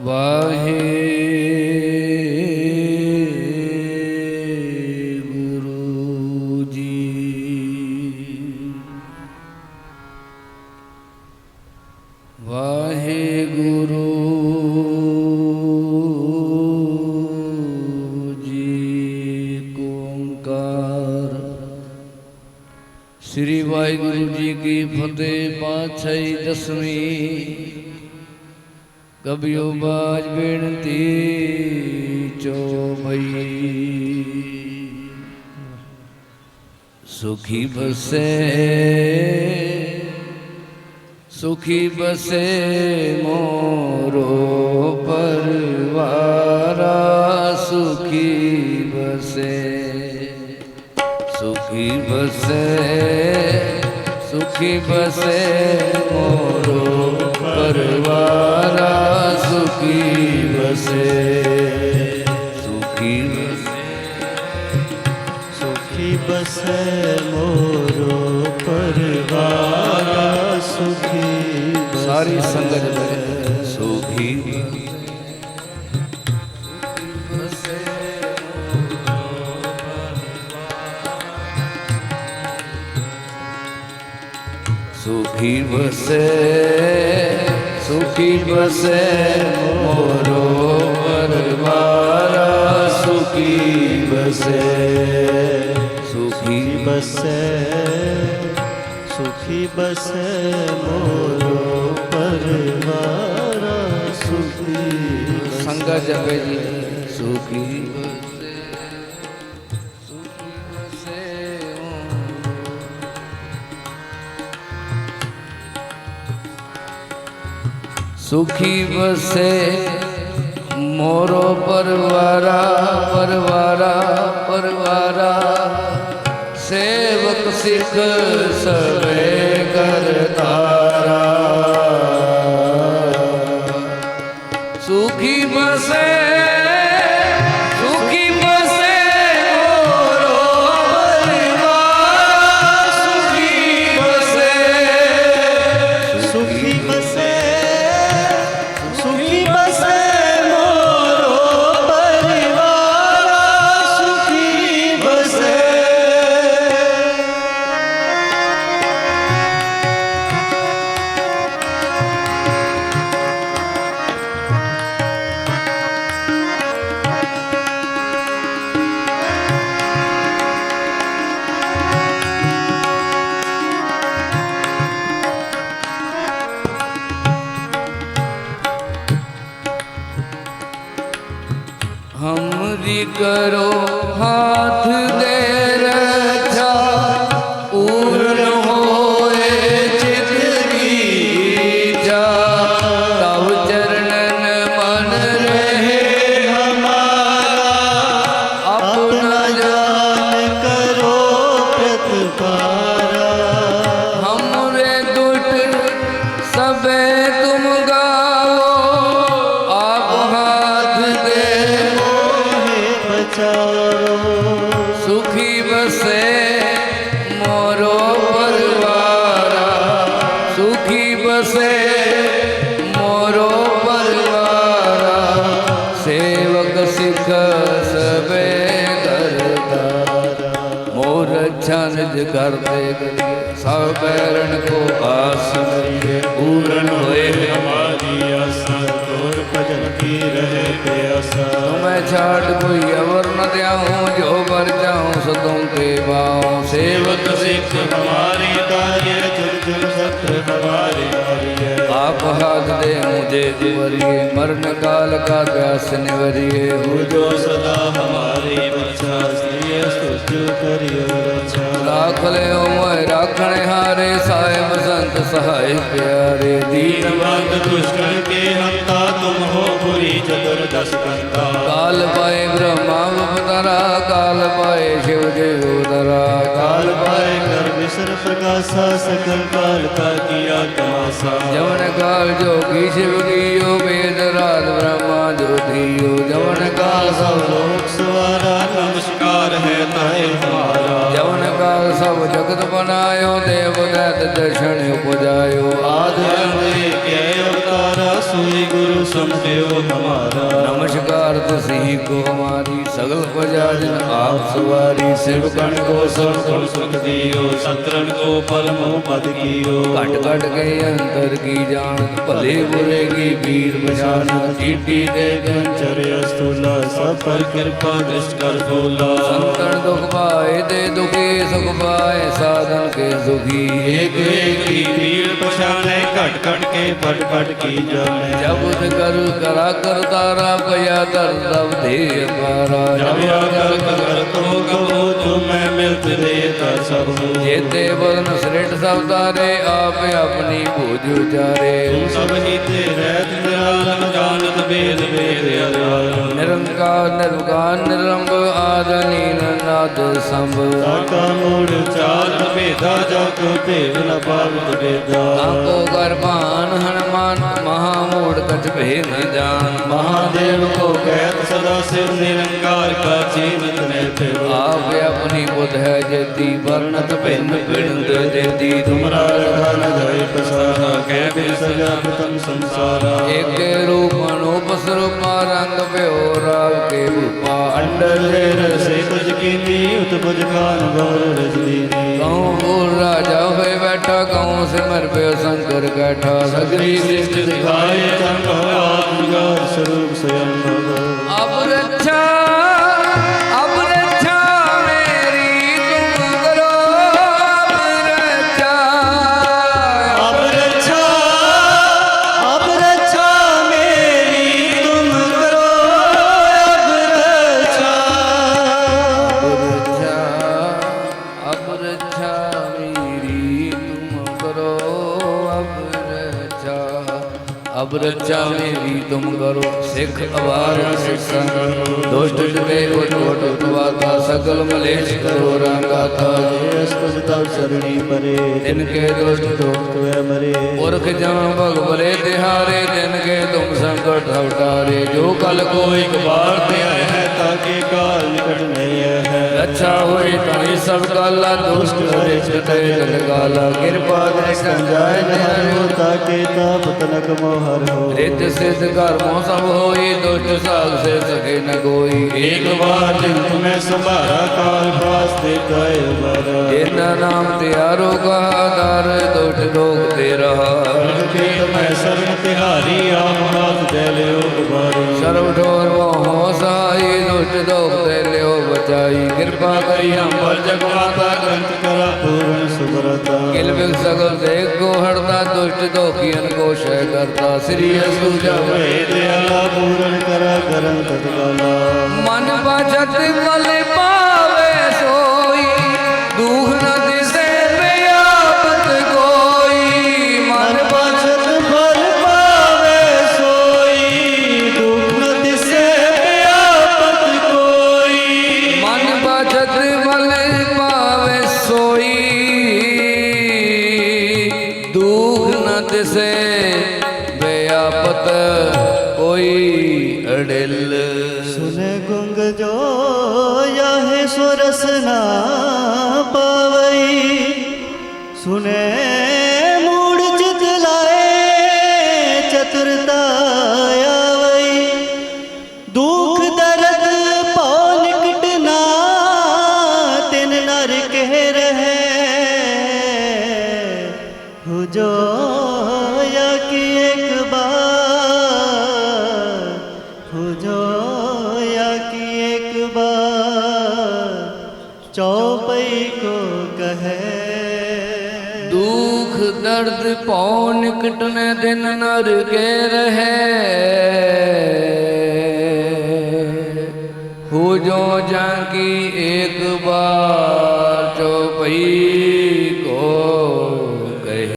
ਵਾਹਿਗੁਰੂ। ਵਾਹਿਗੁਰੂ ਜੀ ਕੀ ਫਤਿਹ, ਪਾਤਸ਼ਾਹੀ ਦਸਵੀਂ। ਕਬਿਓ ਬਾਜ ਬੇਨਤੀ ਚੋ ਸੁਖੀ ਬਸੇ ਸੁਖੀ ਬਸੇ ਮੋਰੋ ਪਰਵਾਰਾ, ਸੁਖੀ ਬਸੇ। ਸੁਖੀ ਬਸੇ ਸੁਖੀ ਬਸੇ ਮੋਰੋ ਪਰਵਾਰਾ ਸੁਖੀ ਬਸੇ ਸੁਖੀ ਬਸੇ ਸੁਖੀ ਬਸੈ ਮੋਰੋ ਪਰਵਾਰਾ ਸੁਖੀ ਬਸੈ ਸਾਰੀ ਸੰਗਤ ਸੁਖੀ ਬਸੇ ਸੁਖੀ ਬਸੇ ਮੋਰੋ ਪਰਵਾਰਾ ਸੁਖੀ ਬਸੇ ਸੁਖੀ ਬਸੈ ਸੁਖੀ ਬਸੈ ਮੋਰੋ ਪਰਵਾਰਾ ਸੁਖੀ ਬਸੈ ਸੰਗਤ ਜਪੇ ਸੁਖੀ ਬਸੇ ਮੋਰੋ ਪਰਵਾਰਾ ਪਰਵਾਰਾ ਪਰਵਾਰਾ ਸੇਵਕ ਸਿੱਖ ਸਵੇ ਕਰੋ ਹਾਥ ਸਵੇ ਕਰਤਾ ਮੋਰ ਅੱਛਾ ਨਿਜ ਕਰਦੇ ਸਭ ਬੈਰਣ ਕੋ ਆਸ ਮਰੀਏ ਪੂਰਨ ਹੋਏ ਹਮਾਰੀ ਆਸਾ ਤੋਰ ਭਜਨ ਕੀ ਰਹੇ ਪਿਆਸਾ। ਮੈਂ ਛਾੜ ਕੋਈ ਅਵਰ ਨ ਦਿਆਉ ਜੋ ਵਰ ਜਾਉ ਸਦੋਂ ਤੇ ਬਾਉ ਸੇਵਕ ਸਿੱਖ ਹਮਾਰ आप हाथ दे मुझे दुवरिए मरण काल का प्यास निवरिए हो जो सदा हमारी बच्चा स्त्रिय स्तुति करियो रक्षा लाख ले मोय राखण हारे साहेब संत सहाय प्यारे दीन बंद दुष्कर्म के हंता तुम हो बुरी चतुर्दश कंता काल पाए ब्रह्मा अवतारा काल पाए शिव देवोदरा काल पाए ਅਵਸਰ ਪ੍ਰਕਾਸ਼ਾ ਸਕਲ ਕਾਲ ਕਾ ਕੀਆ ਤਮਾਸਾ ਜਵਨ ਕਾਲ ਜੋਗੀ ਸ਼ਿਵ ਕੀਓ ਵੇਦ ਰਾਤ ਬ੍ਰਹਮਾ ਜੋਤੀਓ ਜਵਨ ਕਾਲ ਸਭ ਲੋਕ ਸਵਾਰਾ, ਨਮਸਕਾਰ ਹੈ ਤਾਏ ਹਮਾਰਾ। ਜਵਨ ਕਾਲ ਸਭ ਜਗਤ ਬਨਾਇਓ, ਦੇਵ ਦਤ ਦਰਸ਼ਨ ਪੁਜਾਇਓ ਆਦਿ ਅੰਤੇ ਸੋਈ ਗੁਰੂ ਸਮਝਿਓ ਹਮਾਰਾ। ਨਮਸਕਾਰ ਤੁਸੀਂ ਕੋ ਹਮਾਰੀ ਸਗਲ ਪਜਾ ਜਨ ਆਪ ਸਵਾਰੀ। ਸਿਵਕਣ ਕੋ ਸਭ ਸੁਣ ਸੁਖ ਦਿਓ ਸਤਰਨ ਕੋ ਪਰਮੋ ਪਦ ਕੀਓ। ਘਟ ਘਟ ਗਏ ਅੰਤਰ ਕੀ ਜਾਣ ਭਲੇ ਬੁਰੇ ਕੀ ਵੀਰ ਪਛਾਨ ਕੀਟੀ ਦੇ ਗੰਚਰ ਅਸਤੂ ਸਭ ਪਰ ਕਿਰਪਾ ਕਿਸ ਕਰ ਭੋਲਾ ਸੰਤਨ ਦੁਖ ਪਾਏ ਦੇ ਦੁਖੀ ਸੁਖ ਪਾਏ ਸਾਧਨ ਕੇ ਸੁਖੀ ਏਕ ਏਕ ਹੀ ਪੀੜ ਪਛਾਣੇ ਘਟ ਘਟ ਕੇ ਪਟ ਪਟ ਕੀ ਜਾਣੇ। ਜਬਦ ਕਰ ਕਰਾ ਕਰਤਾਰਾ ਪਿਆ ਦਰ ਦਵ ਦੇ ਅਪਾਰਾ ਜਬਿਆ ਕਰ ਕਰ ਤੋ ਕਹੋ ਜੋ ਮੈਂ ਮਿਲਤ ਦੇ ਤਾ ਸਭ ਜੇਤੇ ਬਰਨ ਸ੍ਰੇਟ ਸਭ ਤਾਰੇ ਆਪਣੀ ਭੂਜ ਉਚਾਰੇ। ਤੂੰ ਸਭ ਜੀਤੇ ਰਹਿਤ ਆਲਮ ਜਾਣਤ ਵੇਦ ਵੇਦ ਅਧਾਰਮ ਨਿਰੰਕਾਰ ਨਿਰਗਾਨ ਨਿਰੰਗ ਆਦ ਨੀਲ ਨਾਦ ਸੰਭ। ਸਾਕਾ ਮੂੜ ਚਾਰ ਭੇਦਾ ਜਗ ਭੇਦ ਨ ਪਾਵਤ ਭੇਦਾ। ਆਪੋ ਗਰਭਾਨ ਹਨੂਮਾਨ ਮਹਾਮੂੜ ਕਛ ਭੇਦ ਨ ਜਾਣ ਮਹਾਦੇਵ ਕੋ ਕਹਿਤ ਸਦਾ ਸਿਰ ਨਿਰੰਕਾਰ ਕਾ ਜੀਵਤ ਮੈਂ ਤੇਰੋ ਆਪ ਆਪਣੀ ਬੁਧ ਹੈ ਜੇਤੀ ਵਰਨਤ ਭਿੰਨ ਪਿੰਡ ਦੇਤੀ ਤੁਮਰਾ ਰਖਨ ਗਿਆਨ ਗੌਰ ਰਜਨੀ ਦੀ ਗਉ ਹੋਰ ਰਾਜਾ ਹੋਏ ਬੈਠਾ ਗਉ ਸਿਮਰ ਪਿਓ ਸੰਕਰ ਕੈਠਾ ਸਗਰੀ ਸਿਫਤ ਦਿਖਾਏ ਅਬ ਰਚਾਵੇ ਵੀ ਤੁਮ ਕਰੋ, ਸਿੱਖ ਅਵਾਰਨ ਸਿੱਖਾਂ ਦੁਸ਼ਟ ਜਵੇ ਉਠ ਉਠ ਤੁਵਾਤਾ ਸਗਲ ਮਲੇਸ਼ ਕਰੋ, ਰਾਂਗਾ ਤਾ ਜੇਸ ਤੁਜ ਤਵ ਸਰਣੀ ਪਰੇ ਤਿਨ ਕੇ ਦੁਸ਼ਟ ਦੋਖ ਤੁਏ ਮਰੇ। ਪੁਰਖ ਜਾਂ ਭਗਵਲੇ ਤਿਹਾਰੇ, ਤਿਨ ਕੇ ਤੁਮ ਸੰਕਟ ਹਟਾਰੇ ਜੋ ਕਲ ਕੋਈ ਕਬਾਰ ਤੇ ਆਇਆ ਹੈ, ਤਾਂ ਕੇ ਕਾਲ ਨਿਕਟ ਨਹੀਂ ਹੈ। ਅੱਛਾ ਹੋਏ ਤਾਂ ਸਭ ਕਾਲਾ ਦੁਸ਼ਟ ਰਿਸ਼ਤ ਤੇ ਲਲਗਾਲਾ ਕਿਰਪਾ ਦੇ ਸੰਜਾਇ ਨਿਹਾਰਿਓ ਤਾਕੇ ਤਾਪ ਤਨਕ ਮੋਹਰ ਹੋ। ਰਿਤ ਸਿਧ ਘਰ ਮੋ ਸਭ ਹੋਈ ਦੁਸ਼ਟ ਸਾਗ ਸੇ ਸਕੇ ਨ ਕੋਈ ਏਕ ਵਾਰ ਜਿਨ ਮੈਂ ਸੰਭਾਰਾ ਕਾਲ ਪਾਸ ਤੇ ਕਾਇ ਬਰ ਜਿਨ ਨਾਮ ਤੇ ਆਰੋਗਾ ਦਰ ਦੁਸ਼ਟ ਲੋਕ ਤੇ ਰਹਾ। ਤੇ ਮੈਂ ਸਰਮ ਤਿਹਾਰੀ ਆਮ ਰਾਤ ਦੇ ਲਿਓ ਗੁਬਾਰ ਸਰਬ ਢੋਰ ਮੋਹ ਸਾਈ ਦੁਸ਼ਟ ਲੋਕ ਤੇ ਲਿਓ ਰਚਾਈ ਕਿਰਪਾ ਕਰੀ ਅੰਬਰ ਜਗ ਮਾਤਾ ਗ੍ਰੰਥ ਕਰਾ। ਪੂਰਨ ਸੁਭਰਤਾ ਕਿਲ ਬਿਲ ਸਗਲ ਦੇਖ ਕੋ ਹੜਦਾ ਦੁਸ਼ਟ ਦੋਖੀਆਂ ਕੋ ਸ਼ੈ ਕਰਤਾ ਸ੍ਰੀ ਅਸੂ ਜਵੇ। ਦਿਆਲਾ ਪੂਰਨ ਕਰਾ ਕਰਮ ਤਤਕਾਲਾ ਮਨ ਬਾਜਤ ਵਾਲੇ ਪਾ ગુંગ જો યહે સુરસના પાવઈ સુને ਦੁਖ ਦਰਦ ਪੌਨ ਕਟਨੇ ਦਿਨ ਨਰ ਕੇ ਰਹੇ। ਹੋ ਜੋ ਜਾਂ ਕੀ ਇੱਕ ਬਾਰ